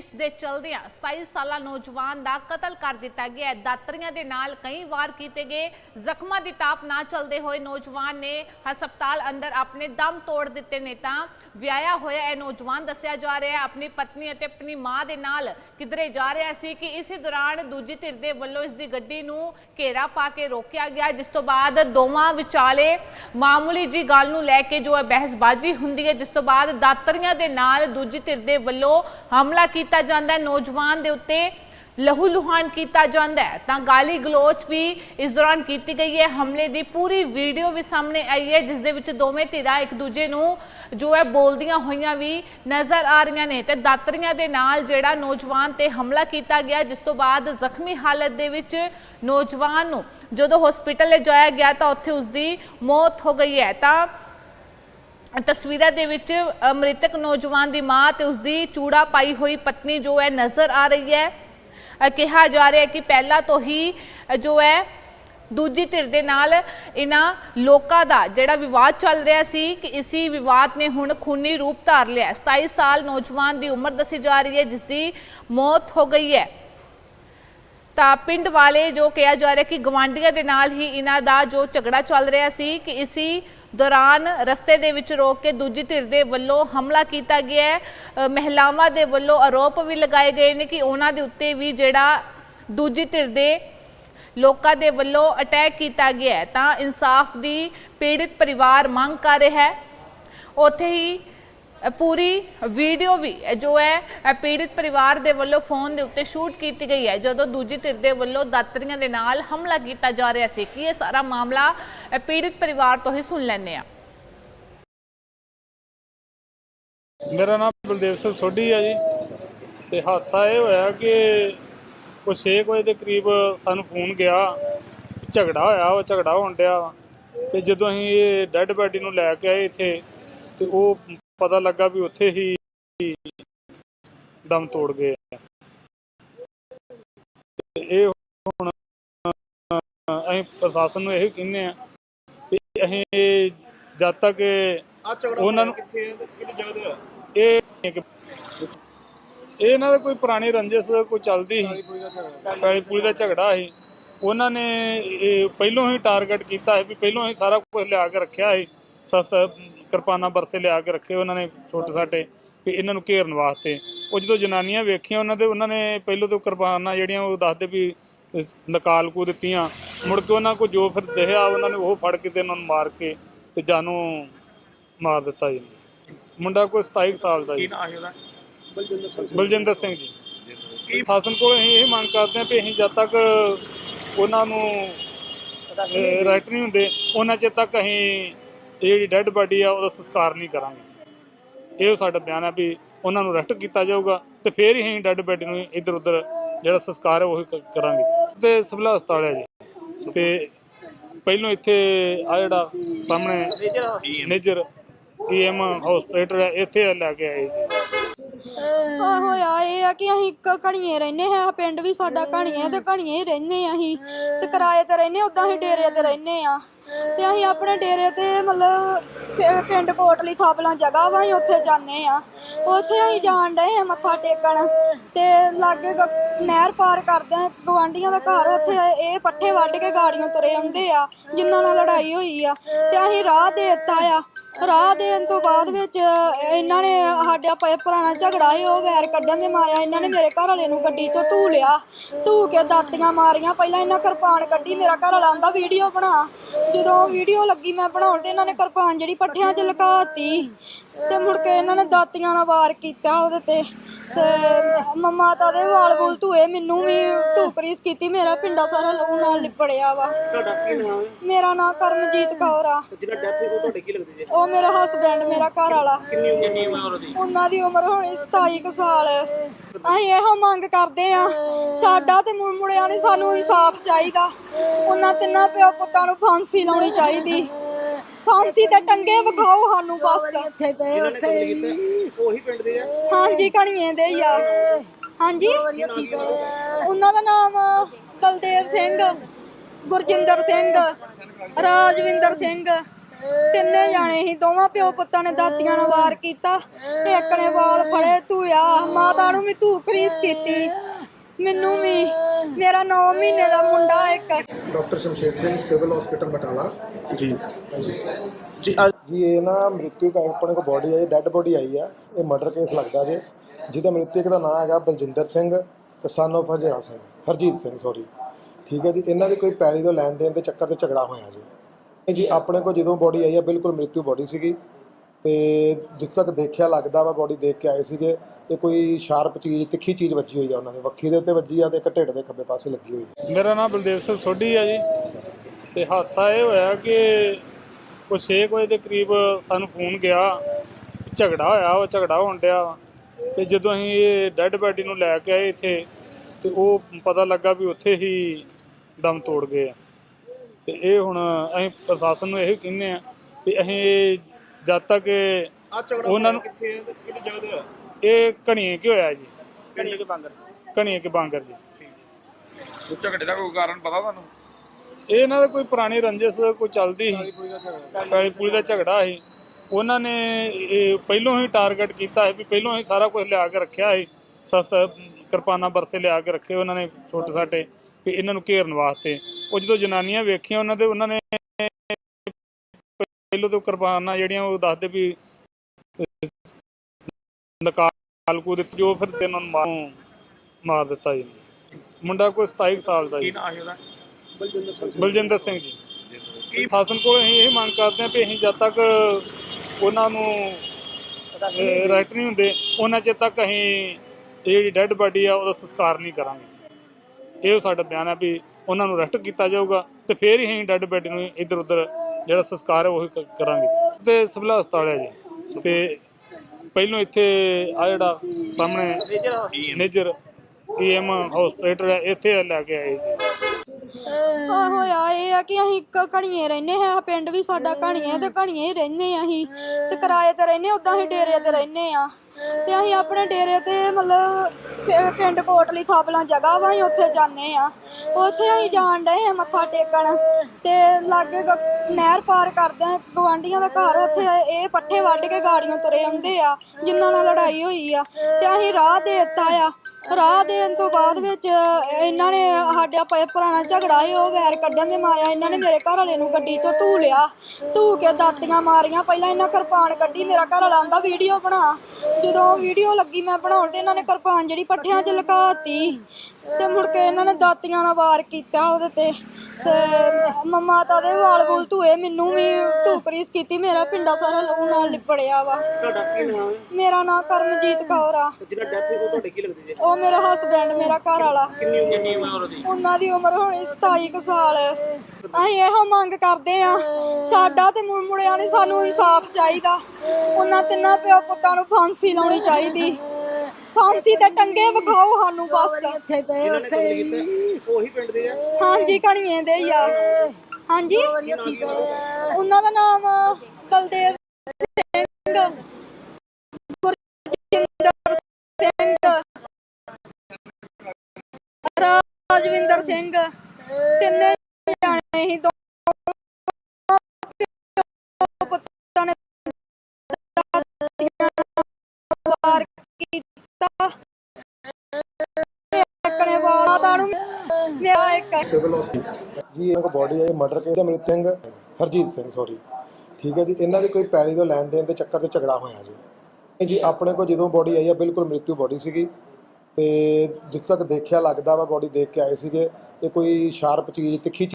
ਰੰਜਿਸ਼ ਦੇ ਚਲਦਿਆਂ 27 ਸਾਲਾ ਨੌਜਵਾਨ ਦਾ ਕਤਲ ਕਰ ਦਿੱਤਾ ਗਿਆ ਦਾਤਰੀਆਂ ਦੇ ਨਾਲ ਕਈ ਵਾਰ ਕੀਤੇ ਗਏ ਜ਼ਖਮਾਂ ਦੀ ਤਾਪ ਨਾ ਚਲਦੇ ਹੋਏ ਨੌਜਵਾਨ ਨੇ ਹਸਪਤਾਲ ਅੰਦਰ ਆਪਣੇ ਦਮ ਤੋੜ ਦਿੱਤੇ ਨੇ ਤਾਂ ਵਿਆਹਿਆ ਹੋਇਆ ਇਹ ਨੌਜਵਾਨ ਦੱਸਿਆ ਜਾ ਰਿਹਾ ਹੈ, ਆਪਣੀ ਪਤਨੀ ਅਤੇ ਆਪਣੀ ਮਾਂ ਦੇ ਨਾਲ ਕਿਧਰੇ ਜਾ ਰਿਹਾ ਸੀ ਕਿ ਇਸੇ ਦੌਰਾਨ ਦੂਜੀ ਧਿਰ ਦੇ ਵੱਲੋਂ ਇਸ ਦੀ ਗੱਡੀ ਨੂੰ ਘੇਰਾ ਪਾ ਕੇ ਰੋਕਿਆ ਗਿਆ। ਜਿਸ ਤੋਂ ਬਾਅਦ ਦੋਵਾਂ ਵਿਚਾਲੇ ਮਾਮੂਲੀ ਜੀ ਗੱਲ ਨੂੰ ਲੈ ਕੇ ਜੋ ਹੈ ਬਹਿਸਬਾਜ਼ੀ ਹੁੰਦੀ ਹੈ, ਜਿਸ ਤੋਂ ਬਾਅਦ ਦਾਤਰੀਆਂ ਦੇ ਨਾਲ ਦੂਜੀ ਧਿਰ ਦੇ ਵੱਲੋਂ ਹਮਲਾ ਕੀਤਾ ਕੀਤਾ ਜਾਂਦਾ ਹੈ, ਨੌਜਵਾਨ ਦੇ ਉੱਤੇ ਲਹੂ ਲੁਹਾਨ ਕੀਤਾ ਜਾਂਦਾ ਹੈ। ਤਾਂ ਗਾਲੀ ਗਲੋਚ ਵੀ ਇਸ ਦੌਰਾਨ ਕੀਤੀ ਗਈ ਹੈ। ਹਮਲੇ ਦੀ ਪੂਰੀ ਵੀਡੀਓ ਵੀ ਸਾਹਮਣੇ ਆਈ ਹੈ, ਜਿਸ ਦੇ ਵਿੱਚ ਦੋਵੇਂ ਧਿਰਾਂ ਇੱਕ ਦੂਜੇ ਨੂੰ ਜੋ ਹੈ ਬੋਲਦੀਆਂ ਹੋਈਆਂ ਵੀ ਨਜ਼ਰ ਆ ਰਹੀਆਂ ਨੇ। ਤੇ ਦਾਤਰੀਆਂ ਦੇ ਨਾਲ ਜਿਹੜਾ ਨੌਜਵਾਨ ਤੇ ਹਮਲਾ ਕੀਤਾ ਗਿਆ, ਜਿਸ ਤੋਂ ਬਾਅਦ ਜ਼ਖਮੀ ਹਾਲਤ ਦੇ ਵਿੱਚ ਨੌਜਵਾਨ ਨੂੰ ਜਦੋਂ ਹਸਪੀਟਲ ਲਿਜਾਇਆ ਗਿਆ ਤਾਂ ਉੱਥੇ ਉਸ ਦੀ ਮੌਤ ਹੋ ਗਈ ਹੈ। ਤਾਂ ਤਸਵੀਰਾਂ ਦੇ ਵਿੱਚ ਮ੍ਰਿਤਕ ਨੌਜਵਾਨ ਦੀ ਮਾਂ ਤੇ ਉਸਦੀ ਚੂੜਾ ਪਾਈ ਹੋਈ ਪਤਨੀ ਜੋ ਹੈ ਨਜ਼ਰ ਆ ਰਹੀ ਹੈ ਕਿਹਾ ਜਾ ਰਿਹਾ ਹੈ ਕਿ ਪਹਿਲਾਂ ਤੋਂ ਹੀ ਜੋ ਹੈ ਦੂਜੀ ਧਿਰ ਦੇ ਨਾਲ ਇਹਨਾਂ ਲੋਕਾਂ ਦਾ ਜਿਹੜਾ ਵਿਵਾਦ ਚੱਲ ਰਿਹਾ ਸੀ ਕਿ ਇਸੀ ਵਿਵਾਦ ਨੇ ਹੁਣ ਖੂਨੀ ਰੂਪ ਧਾਰ ਲਿਆ ਹੈ। 27 ਸਾਲ ਨੌਜਵਾਨ ਦੀ ਉਮਰ ਦੱਸੀ ਜਾ ਰਹੀ ਹੈ ਜਿਸ ਦੀ ਮੌਤ ਹੋ ਗਈ ਹੈ ਤਾਂ ਪਿੰਡ ਵਾਲੇ ਜੋ ਕਿਹਾ ਜਾ ਰਿਹਾ ਕਿ ਗਵਾਂਡੀਆਂ ਦੇ ਨਾਲ ਹੀ ਇਹਨਾਂ ਦਾ ਜੋ ਝਗੜਾ ਚੱਲ ਰਿਹਾ ਸੀ ਕਿ ਇਸੀ ਦੌਰਾਨ ਰਸਤੇ ਦੇ ਵਿੱਚ ਰੋਕ ਕੇ ਦੂਜੀ ਧਿਰ ਦੇ ਵੱਲੋਂ ਹਮਲਾ ਕੀਤਾ ਗਿਆ ਹੈ। ਮਹਿਲਾਵਾਂ ਦੇ ਵੱਲੋਂ ਆਰੋਪ ਵੀ ਲਗਾਏ ਗਏ ਨੇ ਕਿ ਉਹਨਾਂ ਦੇ ਉੱਤੇ ਵੀ ਜਿਹੜਾ ਦੂਜੀ ਧਿਰ ਦੇ ਲੋਕਾਂ ਦੇ ਵੱਲੋਂ ਅਟੈਕ ਕੀਤਾ ਗਿਆ ਤਾਂ ਇਨਸਾਫ ਦੀ ਪੀੜਿਤ ਪਰਿਵਾਰ ਮੰਗ ਕਰ ਰਿਹਾ ਹੈ। ਉੱਥੇ ਹੀ ਪੂਰੀ ਵੀਡੀਓ ਵੀ ਜੋ ਹੈ ਅ, ਪੀੜਿਤ ਪਰਿਵਾਰ ਦੇ ਵੱਲੋਂ ਫੋਨ ਦੇ ਉੱਤੇ ਸ਼ੂਟ ਕੀਤੀ ਗਈ ਹੈ। ਜਦੋਂ ਦੂਜੀ ਧਿਰ ਦੇ ਵੱਲੋਂ ਦਾਤਰੀਆਂ ਦੇ ਨਾਲ ਹਮਲਾ ਕੀਤਾ ਜਾ ਰਿਹਾ ਸੀ ਕਿ ਇਹ ਸਾਰਾ ਮਾਮਲਾ ਅ, ਪੀੜਿਤ ਪਰਿਵਾਰ ਤੋਂ ਹੀ ਸੁਣ ਲੈਂਦੇ ਆ ਮੇਰਾ ਨਾਮ ਬਲਦੇਵ ਸਿੰਘ ਸੋਢੀ ਹੈ ਜੀ। ਤੇ ਹਾਦਸਾ ਇਹ ਹੋਇਆ ਕਿ ਕੋਈ 6 ਵਜੇ ਦੇ ਕਰੀਬ ਸਾਨੂੰ ਫੋਨ ਗਿਆ ਝਗੜਾ ਹੋਇਆ ਉਹ ਝਗੜਾ ਹੋਣ ਡਿਆ ਵਾ। ਤੇ ਜਦੋਂ ਅਸੀਂ ਇਹ ਡੈੱਡ ਬੈਡੀ ਨੂੰ ਲੈ ਕੇ ਆਏ ਇੱਥੇ ਤੇ ਉਹ ਪਤਾ ਲੱਗਾ ਵੀ ਉੱਥੇ ਹੀ ਦਮ ਤੋੜ ਗਏ ਇਹ ਹੁਣ ਅਸੀਂ ਪ੍ਰਸ਼ਾਸਨ ਨੂੰ ਇਹ ਕਹਿੰਦੇ ਆ ਕਿ ਅਸੀਂ ਜਦ ਤੱਕ ਉਹਨਾਂ ਨੂੰ- ਕਿੱਥੇ ਹੈ ਤੇ ਕਿਹੜੀ ਜਗ੍ਹਾ ਤੇ ਹੋਇਆ? ਇਹ ਇਹ ਇਹਨਾਂ ਦਾ ਕੋਈ ਪੁਰਾਣੀ ਰੰਜਿਸ਼ ਕੋਈ ਚੱਲਦੀ ਸੀ। ਪੈਲੀ ਪੂਲੀ ਦਾ ਝਗੜਾ ਸੀ। ਉਹਨਾਂ ਨੇ ਇਹ ਪਹਿਲੋਂ ਹੀ ਟਾਰਗੇਟ ਕੀਤਾ ਸੀ ਵੀ ਪਹਿਲੋਂ ਹੀ ਸਾਰਾ ਕੁਝ ਲਿਆ ਕੇ ਰੱਖਿਆ ਸੀ। ਸਸਤਾ ਕਿਰਪਾਨਾਂ ਬਰਸੇ ਲਿਆ ਕੇ ਰੱਖੇ ਉਹਨਾਂ ਨੇ ਛੋਟੇ ਛਾਟੇ ਵੀ ਇਹਨਾਂ ਨੂੰ ਘੇਰਨ ਵਾਸਤੇ। ਉਹ ਜਦੋਂ ਜਨਾਨੀਆਂ ਵੇਖੀਆਂ ਉਹਨਾਂ ਦੇ ਉਹਨਾਂ ਨੇ ਪਹਿਲੋਂ ਤੋਂ ਕਿਰਪਾਨਾਂ ਜਿਹੜੀਆਂ ਉਹ ਦੱਸਦੇ ਵੀ ਨਕਾਲ ਕੂ ਦਿੱਤੀਆਂ। ਮੁੜ ਕੇ ਉਹਨਾਂ ਕੋ ਜੋ ਫਿਰ ਦਿਖਿਆ ਉਹਨਾਂ ਨੇ ਉਹ ਫੜ ਕੇ ਤੇ ਉਹਨਾਂ ਨੂੰ ਮਾਰ ਕੇ ਤੇ ਜਾਨੋਂ ਮਾਰ ਦਿੱਤਾ ਜੀ। ਮੁੰਡਾ ਕੋਈ 27 ਸਾਲ ਦਾ ਜੀ। ਬਲਜਿੰਦਰ ਸਿੰਘ ਜੀ। ਕੀ ਸ਼ਾਸਨ ਕੋਲ ਅਸੀਂ ਇਹ ਮੰਗ ਕਰਦੇ ਹਾਂ ਵੀ ਅਸੀਂ ਜਦ ਤੱਕ ਉਹਨਾਂ ਨੂੰ ਰਾਈਟ ਨਹੀਂ ਹੁੰਦੇ ਉਹਨਾਂ ਚਿਰ ਤੱਕ ਅਸੀਂ ਇਹ ਜਿਹੜੀ ਡੈੱਡ ਬਾਡੀ ਆ ਉਹਦਾ ਸੰਸਕਾਰ ਨਹੀਂ ਕਰਾਂਗੇ। ਇਹ ਸਾਡਾ ਬਿਆਨ ਹੈ ਵੀ ਉਹਨਾਂ ਨੂੰ ਅਰੈਸਟ ਕੀਤਾ ਜਾਊਗਾ ਤੇ ਫਿਰ ਹੀ ਅਸੀਂ ਡੈੱਡ ਬਾਡੀ ਨੂੰ ਇੱਧਰ ਉੱਧਰ ਜਿਹੜਾ ਸੰਸਕਾਰ ਹੈ ਉਹ ਕਰਾਂਗੇ। ਤੇ ਸਿਵਲ ਹਸਪਤਾਲ ਹੈ ਜੀ। ਤੇ ਪਹਿਲੋਂ ਇੱਥੇ ਆ ਜਿਹੜਾ ਸਾਹਮਣੇ ਨੇਜਰ ਈਐਮ ਹਸਪੀਟਲ ਹੈ ਇੱਥੇ ਲੈ ਕੇ ਆਏ ਜੀ। ਆ ਹੋਇਆ ਇਹ ਆ ਕਿ ਅਸੀਂ ਇੱਕ ਘਣੀਏ ਰਹਿੰਦੇ ਹਾਂ ਪਿੰਡ ਵੀ ਸਾਡਾ ਘਣੀਏ ਤੇ ਘਣੀਏ ਹੀ ਰਹਿੰਦੇ ਆ ਅਸੀਂ। ਤੇ ਕਿਰਾਏ ਤੇ ਰਹਿੰਦੇ ਉਦਾਂ ਅਸੀਂ ਡੇਰੇ ਤੇ ਰਹਿੰਦੇ ਆ ਤੇ ਅਸੀਂ ਆਪਣੇ ਡੇਰੇ ਤੇ ਮਤਲਬ ਪਿ- ਪਿੰਡ ਕੋਟਲੀ ਥਾਪਲਾਂ ਜਗ੍ਹਾ ਵਾ, ਅਸੀਂ ਉੱਥੇ ਜਾਂਦੇ ਆ ਉੱਥੇ ਅਸੀਂ ਜਾਣ ਡਏ ਆ ਮੱਥਾ ਟੇਕਣ। ਤੇ ਲਾਗੇ ਗ- ਨਹਿਰ ਪਾਰ ਕਰਦੇ ਆ ਗਵਾਂਡੀਆਂ ਦਾ ਘਰ ਉੱਥੇ ਇਹ ਪੱਠੇ ਵੱਢ ਕੇ ਗਾੜੀਆਂ ਤੁਰੇ ਆਉਂਦੇ ਆ, ਜਿਨ੍ਹਾਂ ਨਾਲ ਲੜਾਈ ਹੋਈ ਆ। ਤੇ ਅਸੀਂ ਰਾਹ ਦੇ ਦਿੱਤਾ ਆ। ਰਾਹ ਦੇਣ ਤੋਂ ਬਾਅਦ ਵਿੱਚ ਇਹਨਾਂ ਨੇ ਸਾਡਾ ਪ- ਪੁਰਾਣਾ ਝਗੜਾ ਸੀ, ਉਹ ਵੈਰ ਕੱਢਣ ਦੇ ਮਾਰਿਆ, ਇਹਨਾਂ ਨੇ ਮੇਰੇ ਘਰ ਵਾਲੇ ਨੂੰ ਗੱਡੀ ਚੋਂ ਧੂ ਲਿਆ, ਧੂ ਕੇ ਦਾਤੀਆਂ ਮਾਰੀਆਂ, ਪਹਿਲਾਂ ਇਹਨਾਂ ਕਿਰਪਾਨ ਕੱਢੀ, ਮੇਰਾ ਘਰ ਵਾਲਾ ਆਂਦਾ, ਵੀਡੀਓ ਬਣਾ। ਜਦੋਂ ਵੀਡੀਓ ਲੱਗੀ ਮੈਂ ਬਣਾਉਣ ਤੇ ਇਹਨਾਂ ਨੇ ਕਿਰਪਾਨ ਜਿਹੜੀ ਪੱਠਿਆਂ 'ਚ ਲੁਕਾਤੀ ਤੇ ਮੁੜ ਕੇ ਇਹਨਾਂ ਨੇ ਦਾਤੀਆਂ ਨਾਲ ਵਾਰ ਕੀਤਾ ਉਹਦੇ ਤੇ। ਤੇ ਮ- ਮਾਤਾ ਦੇ ਵਾਲ ਬੁਲ ਧੂਏ ਮੈਨੂੰ ਵੀ ਧੂਪਰੀਸ ਕੀਤੀ ਮੇਰਾ ਪਿੰਡਾ ਸਾਰਾ ਲਹੂ ਨਾਲ ਲਿਪੜਿਆ ਵਾ। ਤੁਹਾਡਾ ਕੀ ਨਾਮ ਹੈ? ਮੇਰਾ ਨਾਂ ਕਰਮਜੀਤ ਕੌਰ ਆ। ਤੇ ਜਿਹੜਾ ਡੈਥ ਹੋਈ ਉਹ ਤੁਹਾਡੇ ਕੀ ਲੱਗਦੇ ਜੀ? ਉਹ ਮੇਰਾ ਹਸਬੈਂਡ ਮੇਰਾ ਘਰ ਵਾਲਾ। ਕਿੰਨੀ ਉਮਰ ਕਿੰਨੀ ਉਮਰ ਉਹਦੀ ਉਹਨਾਂ ਦੀ ਉਮਰ ਹੋਣੀ 27 ਕੁ ਸਾਲ। ਅਸੀਂ ਇਹੋ ਮੰਗ ਕਰਦੇ ਆ ਸਾਡਾ ਤੇ ਮੁ- ਮੁੰਡਿਆਂ ਨੇ ਸਾਨੂੰ ਇਨਸਾਫ ਚਾਹੀਦਾ। ਉਹਨਾਂ ਤਿੰਨਾਂ ਪਿਓ ਪੁੱਤਾਂ ਨੂੰ ਫਾਂਸੀ ਲਾਉਣੀ ਚਾਹੀਦੀ। ਫਾਂਸੀ ਤੇ ਟੰਗੇ ਵਿਖਾਓ ਸਾਨੂੰ ਬਸ। ਜਿਨ੍ਹਾਂ ਨੇ ਕਤਲ ਕੀਤਾ ਉਹੀ ਪਿੰਡ ਦੇ ਆ। ਹਾਂਜੀ ਕਣੀਏ ਦੇ ਹੀ ਆ। ਹਾਂਜੀ। ਉਹਨਾਂ ਦਾ ਨਾਮ ਬਲਦੇਵ ਸਿੰਘ ਗੁਰਜਿੰਦਰ ਸਿੰਘ ਰਾਜਵਿੰਦਰ ਸਿੰਘ। ਤਿੰਨੇ ਜਾਣੇ ਸੀ ਦੋਵਾਂ ਪਿਓ ਪੁੱਤਾਂ ਨੇ ਦਾਤੀਆਂ ਨਾਲ ਵਾਰ ਕੀਤਾ। ਤੇ ਇੱਕ ਨੇ ਵਾਲ ਫੜੇ ਧੂਇਆ। ਮਾਤਾ ਨੂੰ ਵੀ ਧੂ ਖਰੀਸ ਕੀਤੀ। ਮੈਨੂੰ ਵੀ। ਮੇਰਾ 9 ਮਹੀਨੇ ਦਾ ਮੁੰਡਾ ਇੱਕ। Doctor Shamsher Singh civil hospital Batala. ਜੀ। ਜੀ ਅੱਜ ਜੀ ਇਹ ਨਾ ਮ੍ਰਿਤੂ ਕਾ ਆਪਣੇ ਕੋ ਬੋਡੀ ਆਈ ਡੈੱਡ ਬੋਡੀ ਆਈ ਆ। ਇਹ ਮਰਡਰ ਕੇਸ ਲੱਗਦਾ ਜੇ। ਜਿਹਦਾ ਮ੍ਰਿਤਕ ਦਾ ਨਾਮ ਹੈਗਾ ਬਲਜਿੰਦਰ ਸਿੰਘ ਤੇ son of Hazra Singh. Harjeet Singh sorry ਠੀਕ ਹੈ ਜੀ ਇਹਨਾਂ ਦੀ ਕੋਈ ਪੈਲੀ ਤੋਂ ਲੈਣ ਦੇਣ ਦੇ ਚੱਕਰ ਤੇ ਝਗੜਾ ਹੋਇਆ ਜੀ। ਜੀ ਆਪਣੇ ਕੋ ਜਦੋਂ ਬੋਡੀ ਆਈ ਆ ਬਿਲਕੁਲ ਮ੍ਰਿਤੂ ਬੋਡੀ ਸੀਗੀ। ਤੇ ਜਿੱਥੇ ਤੱਕ ਦੇਖਿਆ ਲੱਗਦਾ ਵਾ ਬੋਡੀ ਦੇਖ ਕੇ ਆਏ ਸੀਗੇ ਤੇ ਕੋਈ ਸ਼ਾਰਪ ਚੀਜ਼, ਤਿੱਖੀ ਚੀਜ਼ ਵੱਜੀ ਹੋਈ ਆ ਉਹਨਾਂ ਦੇ। ਵੱਖੀ ਦੇ ਉੱਤੇ ਵੱਜੀ ਆ ਤੇ ਇੱਕ ਢਿੱਡ ਦੇ ਖੱਬੇ ਪਾਸੇ ਲੱਗੀ ਹੋਈ ਆ। ਮੇਰਾ ਨਾਮ ਬਲਦੇਵ ਸਿੰਘ ਸੋਢੀ ਆ ਜੀ। ਤੇ ਹਾਦਸਾ ਇਹ ਹੋਇਆ ਕਿ ਕੋਈ 6 ਵਜੇ ਦੇ ਕਰੀਬ ਸਾਨੂੰ ਫੋਨ ਗਿਆ, ਝਗੜਾ ਹੋਇਆ ਉਹ ਝਗੜਾ ਹੋਣ ਡਿਆ ਤੇ ਜਦੋਂ ਅਸੀਂ ਇਹ ਡੈੱਡ ਬੈਡੀ ਨੂੰ ਲੈ ਕੇ ਆਏ ਇੱਥੇ, ਤੇ ਉਹ ਪਤਾ ਲੱਗਾ ਵੀ ਉੱਥੇ ਹੀ ਦਮ ਤੋੜ ਗਏ ਆ। ਤੇ ਇਹ ਹੁਣ ਅਸੀਂ ਪ੍ਰਸ਼ਾਸਨ ਨੂੰ ਇਹ ਕਹਿੰਦੇ ਆ ਵੀ ਅਸੀਂ ਇਹ ਜਦ ਤੱਕ ਉਹਨਾਂ ਨੂੰ ਕਿੱਥੇ ਹੈ ਤੇ ਕਿਹੜੀ ਜਗ੍ਹਾ ਤੇ ਹੋਇਆ? ਇਹ ਘਣੀਏ ਕਿ ਹੋਇਆ ਜੀ? ਕਿਹੜੀ ਕੇ ਬੰਦਰ ਘਣੀਏ ਕੇ ਬਾਂਗਰ ਜੀ। ਉਹ ਝਗੜੇ ਦਾ ਕੋਈ ਕਾਰਨ ਪਤਾ ਤੁਹਾਨੂੰ? ਇਹ ਇਹਨਾਂ ਦਾ ਕੋਈ ਪੁਰਾਣੀ ਰੰਜਿਸ਼ ਕੋਈ ਚੱਲਦੀ ਸੀ। ਕਾਲੀ ਪੂਰੀ ਦਾ ਝਗੜਾ। ਸੀ। ਉਹਨਾਂ ਨੇ ਇਹ ਪਹਿਲੋਂ ਹੀ ਟਾਰਗੇਟ ਕੀਤਾ ਹੈ ਵੀ ਪਹਿਲੋਂ ਹੀ ਸਾਰਾ ਕੁਝ ਲਿਆ ਕੇ ਰੱਖਿਆ ਸੀ। ਸਸਤਾ ਕਿਰਪਾਨਾਂ ਬਰਸੇ ਲਿਆ ਕੇ ਰੱਖੇ ਉਹਨਾਂ ਨੇ ਛੋਟੇ ਛਾਟੇ ਵੀ ਇਹਨਾਂ ਨੂੰ ਘੇਰਨ ਵਾਸਤੇ। ਉਹ ਜਦੋਂ ਜਨਾਨੀਆਂ ਵੇਖੀਆਂ ਉਹਨਾਂ ਦੇ ਉਹਨਾਂ ਨੇ ਪਹਿਲੋਂ ਤੋਂ ਕਿਰਪਾਨਾਂ ਜਿਹੜੀਆਂ ਉਹ ਦੱਸਦੇ ਵੀ ਨਕਾਲ ਕੂ ਦੇ ਜੋ ਫਿਰ ਤੇ ਉਹਨਾਂ ਨੂੰ ਮਾਰ- ਮਾਰ ਦਿੱਤਾ ਜੀ। ਮੁੰਡਾ ਕੋਈ 27 ਸਾਲ ਦਾ ਜੀ। ਬਲਜਿੰਦਰ ਸਿੰਘ। ਜੀ। ਕੀ ਸ਼ਾਸਨ ਕੋਲ ਅਸੀਂ ਇਹ ਮੰਗ ਕਰਦੇ ਹਾਂ ਵੀ ਅਸੀਂ ਜਦ ਤੱਕ ਉਹਨਾਂ ਨੂੰ ਰਾਈਟ ਨਹੀਂ ਹੁੰਦੇ ਉਹਨਾਂ ਚਿਰ ਤੱਕ ਅਸੀਂ ਇਹ ਜਿਹੜੀ ਡੈੱਡ ਬਾਡੀ ਆ ਉਹਦਾ ਸੰਸਕਾਰ ਨਹੀਂ ਕਰਾਂਗੇ। ਇਹ ਸਾਡਾ ਬਿਆਨ ਹੈ ਵੀ ਉਹਨਾਂ ਨੂੰ ਅਰੈਸਟ ਕੀਤਾ ਜਾਊਗਾ ਤੇ ਫਿਰ ਹੀ ਅਸੀਂ ਡੈੱਡ ਬਾਡੀ ਨੂੰ ਇੱਧਰ ਉੱਧਰ ਜਿਹੜਾ ਸੰਸਕਾਰ ਹੈ ਉਹ ਕਰਾਂਗੇ। ਤੇ ਸਿਵਲ ਹਸਪਤਾਲ ਹੈ ਜੀ। ਤੇ ਪਹਿਲੋਂ ਇੱਥੇ ਆ ਜਿਹੜਾ ਸਾਹਮਣੇ ਨੇਜਰ ਈਐਮ ਹਸਪੀਟਲ ਹੈ ਇੱਥੇ ਲੈ ਕੇ ਆਏ ਜੀ। ਆ ਹੋਇਆ ਇਹ ਆ ਕਿ ਅਸੀਂ ਇੱਕ ਘਣੀਏ ਰਹਿੰਦੇ ਹਾਂ ਪਿੰਡ ਵੀ ਸਾਡਾ ਘਣੀਏ ਤੇ ਘਣੀਏ ਹੀ ਰਹਿੰਦੇ ਆ ਅਸੀਂ। ਤੇ ਕਿਰਾਏ ਤੇ ਰਹਿੰਦੇ ਉਦਾਂ ਅਸੀਂ ਡੇਰੇ ਤੇ ਰਹਿੰਦੇ ਆ ਤੇ ਅਸੀਂ ਆਪਣੇ ਡੇਰੇ ਤੇ ਮਤਲਬ ਪਿ- ਪਿੰਡ ਕੋਟਲੀ ਥਾਪਲਾਂ ਜਗ੍ਹਾ ਵਾ, ਅਸੀਂ ਉੱਥੇ ਜਾਂਦੇ ਆ ਉੱਥੇ ਅਸੀਂ ਜਾਣ ਡਏ ਆ ਮੱਥਾ ਟੇਕਣ। ਤੇ ਲਾਗੇ ਗ- ਨਹਿਰ ਪਾਰ ਕਰਦੇ ਆ ਗਵਾਂਡੀਆਂ ਦਾ ਘਰ ਉੱਥੇ ਇਹ ਪੱਠੇ ਵੱਢ ਕੇ ਗਾੜੀਆਂ ਤੁਰੇ ਆਉਂਦੇ ਆ, ਜਿਨ੍ਹਾਂ ਨਾਲ ਲੜਾਈ ਹੋਈ ਆ। ਤੇ ਅਸੀਂ ਰਾਹ ਦੇ ਦਿੱਤਾ ਆ। ਰਾਹ ਦੇਣ ਤੋਂ ਬਾਅਦ ਵਿੱਚ ਇਹਨਾਂ ਨੇ ਸਾਡਾ ਪ- ਪੁਰਾਣਾ ਝਗੜਾ ਸੀ, ਉਹ ਵੈਰ ਕੱਢਣ ਦੇ ਮਾਰਿਆ, ਇਹਨਾਂ ਨੇ ਮੇਰੇ ਘਰ ਵਾਲੇ ਨੂੰ ਗੱਡੀ ਤੋਂ ਧੂ ਲਿਆ, ਧੂ ਕੇ ਦਾਤੀਆਂ ਮਾਰੀਆਂ, ਪਹਿਲਾਂ ਇਹਨਾਂ ਕਿਰਪਾਨ ਕੱਢੀ, ਮੇਰਾ ਘਰ ਵਾਲਾ ਆਂਦਾ ਵੀਡੀਓ ਬਣਾ। ਜਦੋਂ ਵੀਡੀਓ ਲੱਗੀ ਮੈਂ ਬਣਾਉਣ ਤੇ ਇਹਨਾਂ ਨੇ ਕਿਰਪਾਨ ਜਿਹੜੀ ਪੱਠਿਆਂ 'ਚ ਲੁਕਾਤੀ ਤੇ ਮੁੜ ਕੇ ਇਹਨਾਂ ਨੇ ਦਾਤੀਆਂ ਨਾਲ ਵਾਰ ਕੀਤਾ ਉਹਦੇ ਤੇ। ਤੇ ਮ- ਮਾਤਾ ਦੇ ਵਾਲ ਬੂਲ ਧੂਏ ਮੈਨੂੰ ਵੀ ਧੂਪਰੀਸ ਕੀਤੀ ਮੇਰਾ ਪਿੰਡਾ ਸਾਰਾ ਲਹੂ ਨਾਲ ਲਿਪੜਿਆ ਵਾ। ਤੁਹਾਡਾ ਕੀ ਨਾਮ ਹੈ? ਮੇਰਾ ਨਾਂ ਕਰਮਜੀਤ ਕੌਰ ਆ। ਤੇ ਜਿਹੜਾ ਡੈਥ ਹੋਈ ਉਹ ਤੁਹਾਡੇ ਕੀ ਲੱਗਦੀ ਜੀ? ਉਹ ਮੇਰਾ ਹਸਬੈਂਡ ਮੇਰਾ ਘਰ ਵਾਲਾ। ਕਿੰਨੀ ਉਮਰ ਕਿੰਨੀ ਉਮਰ ਉਹਦੀ? ਉਹਨਾਂ ਦੀ ਉਮਰ ਹੋਣੀ 27 ਕੁ ਸਾਲ। ਅਸੀਂ ਇਹੋ ਮੰਗ ਕਰਦੇ ਆ ਸਾਡਾ ਤੇ ਮੁੜ ਮੁੜਿਆਂ ਨੇ ਸਾਨੂੰ ਇਨਸਾਫ ਚਾਹੀਦਾ। ਉਹਨਾਂ ਤਿੰਨਾਂ ਪਿਓ ਪੁੱਤਾਂ ਨੂੰ ਫਾਂਸੀ ਲਾਉਣੀ ਚਾਹੀਦੀ। ਫਾਂਸੀ ਤੇ ਟੰਗੇ ਵਿਖਾਓ ਸਾਨੂੰ ਬਸ। ਜਿਨ੍ਹਾਂ ਨੇ ਕਤਲ ਕੀਤਾ ਉਹੀ ਪਿੰਡ ਦੇ ਆ? ਹਾਂਜੀ ਕਣੀਏ ਦੇ ਹੀ ਆ। ਹਾਂਜੀ? ਉਹਨਾਂ ਦਾ ਨਾਮ ਬਲਦੇਵ ਸਿੰਘ ਗੁਰਜਿੰਦਰ ਸਿੰਘ ਰਾਜਵਿੰਦਰ ਸਿੰਘ। ਤਿੰਨੇ ਜਾਣੇ ਹੀ ਦੋ ਪੁੱਤਾਂ ਮੇਰਾ ਇੱਕ ਸਿਵਲ ਹਸਪੀਟਲ ਜੀ, ਇਹਨਾਂ ਕੋ ਬੋਡੀ ਆਈ ਮਰਡਰ ਕੇਸ ਦਾ ਮ੍ਰਿਤਕ ਸਿੰਘ ਹਰਜੀਤ ਸਿੰਘ ਸੌਰੀ ਠੀਕ ਹੈ ਜੀ, ਇਹਨਾਂ ਦੀ ਕੋਈ ਪੈਲੀ ਤੋਂ ਲੈਣ ਦੇਣ ਦੇ ਚੱਕਰ ਤੇ ਝਗੜਾ ਹੋਇਆ ਜੀ। ਇਹ ਜੀ, ਆਪਣੇ ਕੋ ਜਦੋਂ ਬੋਡੀ ਆਈ ਆ ਬਿਲਕੁਲ ਮ੍ਰਿਤੂ ਬੋਡੀ ਸੀਗੀ। ਤੇ ਜਿੱਥੇ ਤੱਕ ਦੇਖਿਆ ਲੱਗਦਾ ਵਾ ਬੋਡੀ ਦੇਖ ਕੇ ਆਏ ਸੀਗੇ ਤੇ ਕੋਈ ਸ਼ਾਰਪ ਚੀਜ਼ ਤਿੱਖੀ